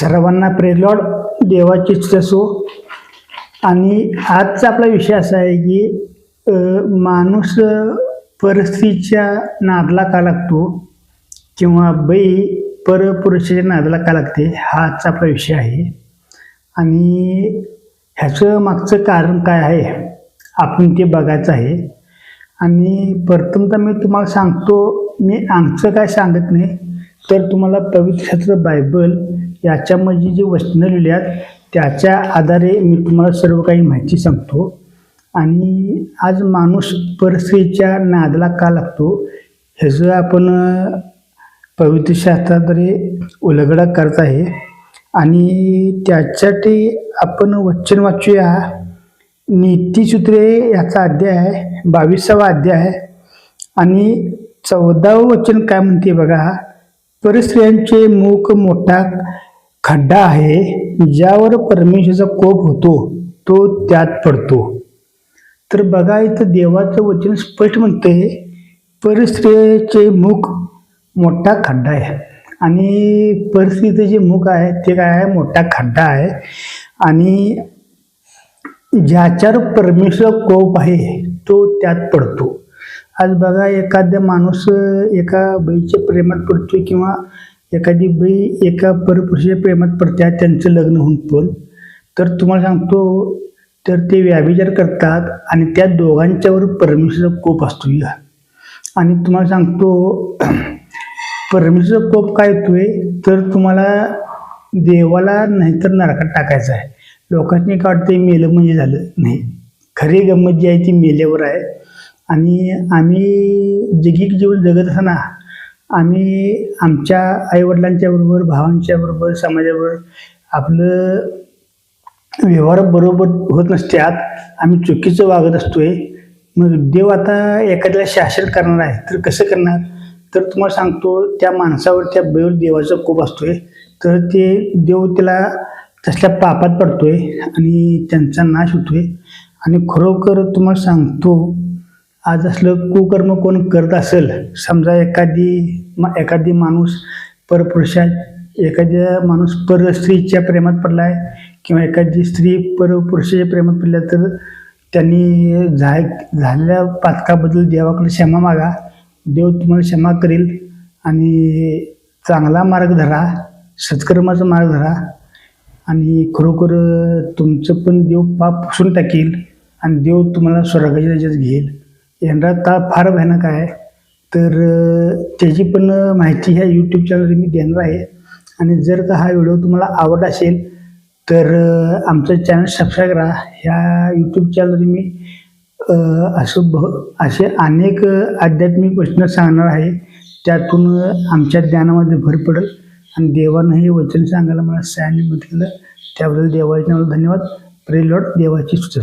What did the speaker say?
सर्वांना प्रेलॉड देवाचीच असो. आणि आजचा आपला विषय असा आहे की माणूस परिस्थितीच्या नादला का लागतो किंवा बाई परपुरुषाच्या नादला का लागते हा आजचा आपला विषय आहे. आणि ह्याचं मागचं कारण काय आहे आपण ते बघायचं आहे. आणि प्रथमतः मी तुम्हाला सांगतो मी आमचं काय सांगत नाही तर तुम्हाला पवित्र शास्त्र बायबल याच्यामध्ये जे वचनं लिहिली आहेत त्याच्या आधारे मी तुम्हाला सर्व काही माहिती सांगतो. आणि आज माणूस परिस्थितीच्या नादाला का लागतो ह्याचं आपण पवित्रशास्त्राद्वारे उलगडा करत आहे. आणि त्याच्यासाठी आपण वचन वाचूया. नीतीसूत्रे याचा अध्याय आहे बावीसावा अध्याय आहे. आणि चौदावं वचन काय म्हणते बघा परस्त्रियांचे मुख मोठा खड्डा आहे ज्यावर परमेश्वराचा कोप होतो तो त्यात पडतो. तर बघा इथं देवाचं वचन स्पष्ट म्हणते परिस्थितीचे मुख मोठा खड्डा आहे. आणि परिस्थितीचं जे मुख आहे ते काय आहे? मोठा खड्डा आहे. आणि ज्याच्यावर परमेश्वर कोप आहे तो त्यात पडतो. आज बघा एखादा माणूस एका बाईच्या प्रेमात पडतोय किंवा एखादी बाई एका परपुरुषाच्या प्रेमात पडत्या त्यांचं लग्न होऊन पण. तर तुम्हाला सांगतो तर ते व्याभिचार करतात आणि त्या दोघांच्यावर परमेश्वरचा कोप असतो या. आणि तुम्हाला सांगतो परमेश्वरचा कोप काय येतोय? तर तुम्हाला देवाला नाहीतर नरकात टाकायचं आहे. लोकांनी काय वाटतं मेलं म्हणजे झालं? नाही. खरी गंमत जी आहे ती मेल्यावर आहे. आणि आम्ही जगिक जीवन जगत असताना आम्ही आमच्या आईवडिलांच्या बरोबर भावांच्या बरोबर समाजाबरोबर आपलं व्यवहार बरोबर होत नसत्यात आम्ही चुकीचं वागत असतोय. मग देव आता एखाद्याला शासन करणार आहे तर कसं करणार? तर तुम्हाला सांगतो त्या माणसावर त्या बैल देवाचा कोप असतोय. तर ते देव त्याला तसल्या पापात पडतोय आणि त्यांचा नाश होतोय. आणि खरोखर तुम्हाला सांगतो आज असलं कुकर्म कोण करत असेल समजा एखादी मा- एखादी माणूस परपुरुषा एखाद्या माणूस पर स्त्रीच्या प्रेमात पडला आहे किंवा एखादी स्त्री परपुरुषाच्या प्रेमात पडल्या तर त्यांनी झा झालेल्या पातकाबद्दल देवाकडे क्षमा मागा. देव तुम्हाला क्षमा करेल आणि चांगला मार्ग धरा सत्कर्माचा मार्ग धरा आणि खरोखर तुमचं पण देव पाप पुसून टाकील आणि देव तुम्हाला स्वर्गाच्या राज्यात घेईल. येणारा ताप फार भयानक आहे. तर त्याची पण माहिती ह्या यूट्यूब चॅनलवर मी देणार आहे. आणि जर का हा व्हिडिओ तुम्हाला आवडला असेल तर आमचं चॅनल सबस्क्राईब करा. ह्या यूट्यूब चॅनलवर मी असं भ असे अनेक आध्यात्मिक प्रश्न सांगणार आहे. त्यातून आमच्या ज्ञानामध्ये भर पडेल. आणि देवानं हे वचन सांगायला मला सहाय्य मदत केलं त्याबद्दल देवाच्या नावाला धन्यवाद. प्रेलॉट देवाची सुचो